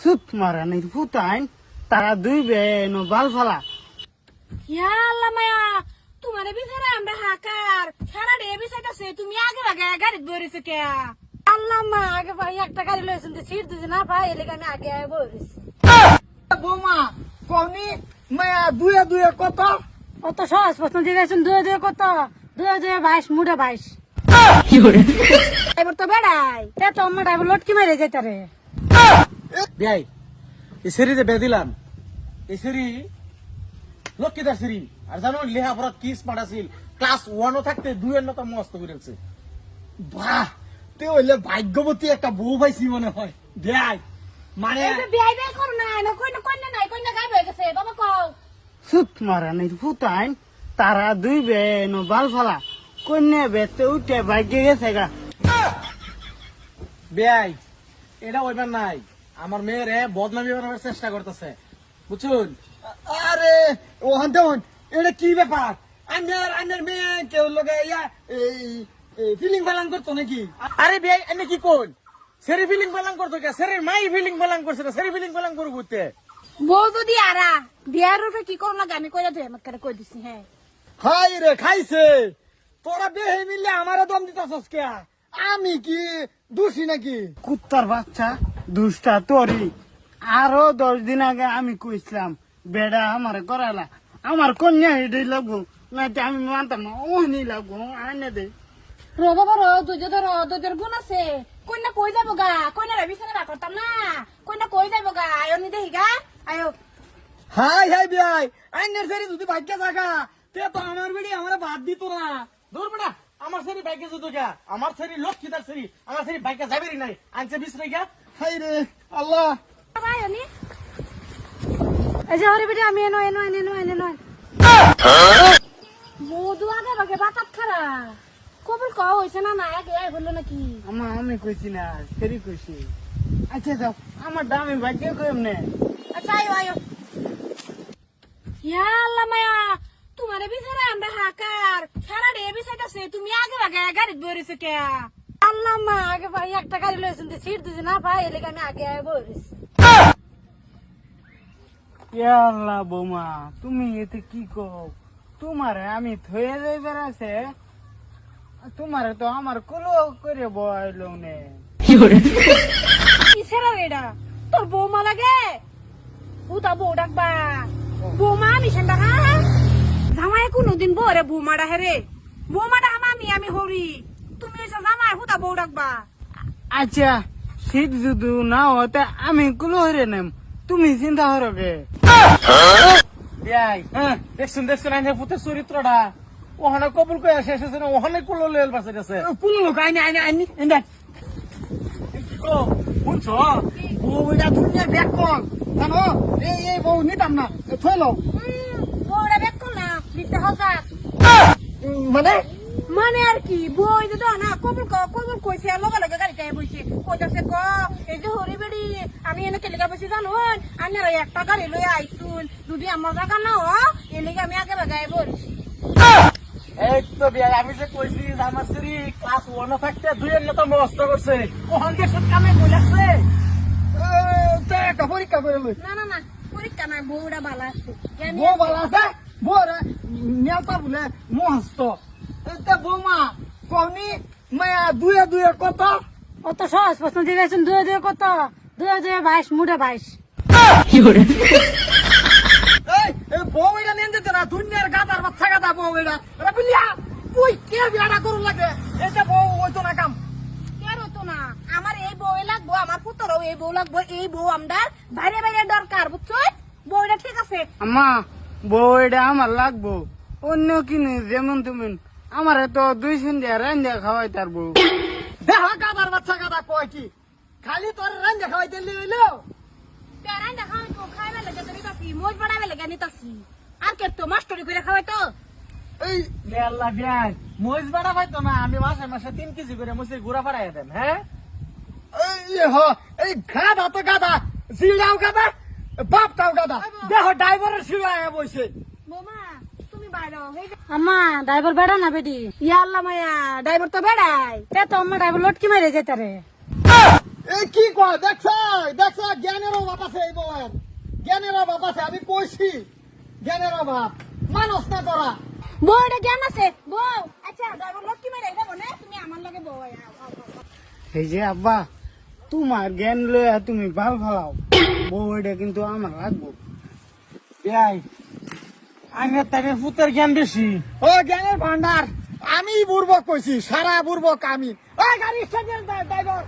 সুত মারানির ফুতাইন তারা দুই বেন বাল ফালা। ইয়া আল্লাহ মায়া তোমার বিচারে আমরা হাকার। সারা ডে বিচাইতাছে তুমি আগে আগে গাড়ি বইরেছে কে? আল্লাহ মা আগে ভাই একটা গাড়ি লইছেন তো সিট দিছে না ভাই এলে আমি আগে আগে বইরেছি বৌমা কনি মায়া দুয়ে দুয়ে কত? কত সহজ প্রশ্ন জিজ্ঞাসা দুয়ে দুয়ে কত? দুয়ে দুয়ে বাইশ মুড়ে বাইশ। এবার তো বেড়াই। তে তো আমার ড্রাইভার লটকি মেরে যেতে বিয়াই এই বে দিলাম এই সেরি লক্ষ্মীদার সেরি আর জানো লেহা পড়া কি স্মার্ট আছিল? ক্লাস ওয়ানও থাকতে দুইয়ের মতো মস্ত করেছে বাহ তে হইলে ভাগ্যবতী একটা বউ পাইছি মনে হয়। বিয়াই মানে বিয়াই বিয়াই করো না না কই না কই নাই কই না গাইব হয়ে গেছে বাবা কও। সুত মারানির ফুতাইন তারা দুই বেন বাল ফালা। কন্যা বেতে উঠে ভাগ্যে গেছে গা। বেয়াই এটা ওইবার নাই। আমার মেয়ের বদনামি বানাবার চেষ্টা করতেছে। বুঝুন আরে ওহান দেন এটা কি ব্যাপার? আন্যার আন্যার মেয়ে কেউ লগে ইয়া ফিলিং বালাং করতো নাকি? আরে বেয়াই এনে কি কোন সেরি ফিলিং বালাং করতো কে? সেরি মাই ফিলিং বালাং করছে না সেরি ফিলিং বালাং করব তে। বউ যদি আরা বিয়ার রূপে কি করো লাগে আমি কইরা ধুই আমাকে কই দিছি হ্যাঁ। খাই রে খাইছে। তোরা বেহে মিললে আমারও দম দিতেছস কে? আমি কি দোষী নাকি? কুত্তার বাচ্চা। দুষ্টা তোরি আরও দশ দিন আগে আমি কইছিলাম বেড়া আমার করালা। আমার কন্যা হেডে লাগবো না আমি মানতাম না ওহনি লাগবো আনে দে। রো বাবা রো দুজ ধরো গুণ আছে। কইনা কই যাব গা? কইনা রবি সঙ্গে না করতাম না। কইনা কই যাব গা? আয়ো নি দেহি গা। আয়ো। হাই হাই বিয়াই। আইনের সারি যদি ভাগ্য থাকা তে তো আমার বেড়ি আমার বাদ দিত না। দূর বেড়া আমার সারি বাইকে যেত গা। আমার সারি লক্ষ্মী তার সারি আমার সারি বাইকে যাবেরই নাই। আনছে বিছরে গা হাই রে আল্লাহ এই যে হরে বেটি আমি এনো এনো এনো এনো মধু আগে বাগে বাতাত খারা। কবুল কও হইছে না না আগে আই বলল নাকি? আমার আমি কইছি না সেরি কইছি। আচ্ছা যাও। আমার দামি ভাগ্য কইম নে। আচ্ছা আয়ো আয়ো। ইয়া আল্লাহ মায়া তোমারে বিচারে আমরা হাকার সারা ডে বিচাইতাছে তুমি আগে আগে গাড়ি বইরেছে কে আল্লাহ মা আগে ভাই একটা গাড়ি লইছেন তো সিট দিছে না ভাই এলে আমি আগে আগে ইয়া আল্লাহ বৌমা তুমি এতে কি কও? তোমারে আমি থয়ে যাইবার আছে। তোমারে তো আমার কুলো করে বয়লো নে। কিসেরা রেডা তোর বৌমা লাগে? উতা বউ ডাকবা। বৌমা আমি সেন্ডা হ্যাঁ জামাই কোনোদিন বরে বৌমা ডাহে রে। বৌমা ডাহা আমি আমি হরি। তুমি এসে জামাই হুতা বউ ডাকবা আচ্ছা শীত যদি না হতে আমি কুলো হরে নেম। তুমি চিন্তা হরবে বিয়াই দেখছুন দেখছুন আইনে পুতের চরিত্রটা ওখানে কবুল কয়ে শেষ হয়েছে না ওখানে কুলো লেল বাসে গেছে কোন লোক আইনে আইনে আইনি এনে শুনছ? বউ এটা দুনিয়া ব্যাগ কল। জানো? এই এই বউ নিতাম না থইল বউরা বেক কর না দিতে মানে? মানে আর কি? বই তো না কবুল ক কবুল কইছে আর লগে লগে গাড়িতে বইছে। কইতাছে ক এই যে হরি বেড়ি আমি এনে কেলে বসে জানো আনার একটা গাড়ি লই আইছুন যদি আমার জায়গা না হ এলিগে আমি আগে বাগাই বলছি। এই তো বিয়াই আমি যে কইছি আমার ক্লাস ওয়ান থাকতে দুইয়ের মতো মস্ত করছে। ওখান থেকে সব কামে বলেছে পরীক্ষা করে লই। না না না পরীক্ষা নাই বউরা ভালো আছে। বউ ভালো আছে? বউ রে নেতা বলে মস্ত। বৌমা কনি মায়া দুয়ে দুয়ে কত? অত সহজ প্রশ্ন দুয়ে দুয়ে কত? দুয়ে দুয়ে বাইশ মুড়ে বাইশ। এই এই বউ এটা নিয়ে যেতে না দুনিয়ার গাদার বাচ্চা গাদা বউ এটা। এটা বুঝলিয়া তুই কে বিয়াটা করুন লাগে? এটা বউ হইতো না কাম। কেন তো না? আমার এই বউ লাগবো আমার পুত্রও এই বউ লাগবো এই বউ আমদার বাইরে বাইরে দরকার বুঝছ? বউটা ঠিক আছে? আমা বউ এটা আমার লাগবো। অন্য কিনে যেমন তুমি আমার তো দুই সন্ধ্যা রান্না খাওয়াই তার বউ। দেখা গাদার বাচ্চা কাদা কয় কি? খালি তোর রান্না খাওয়াই দিলি হইল? দেখা তো খাইবে লাগে তো নিতাছি মোজ বাড়াবে লাগে নিতাছি। আর কে তো মাস্টারি করে খাওয়াই তো? এই আল্লাহ না আমি মাসে মাসে তিন কেজি করে মুসির গুড়া পাড়াই দেন হ্যাঁ? এই হ এই গাদা তো গাদা গাদা বাপটাও গাদা দেখো ড্রাইভারের শিলায় বসে। বোমা তুমি বাইরে আম্মা ড্রাইভার বেড়া না বেডি ইয়া আল্লাহ মায়া ড্রাইভার তো বেড়াই তে তো আম্মা ড্রাইভার লটকি মেরে যেতে রে। এই কি কয়? দেখছ দেখছ জ্ঞানের অভাব আছে এই বউয়ের। জ্ঞানের অভাব আছে আমি কইছি। জ্ঞানের অভাব। মানুষ না তোরা বউ এটা জ্ঞান আছে। বউ আচ্ছা ড্রাইভার লোক কি মেরে যাব না? তুমি আমার লগে বউ। এই যে আব্বা তোমার জ্ঞান লইয়া তুমি ভালো ফেলাও। বউ এটা কিন্তু আমার লাগবো। বিয়াই আইনের তাদের পুতের জ্ঞান বেশি ও, জ্ঞানের ভান্ডার আমি বুর্বক কইছি, সারা বুর্বক আমি। ও গাড়ি স্টার্ট ড্রাইভার।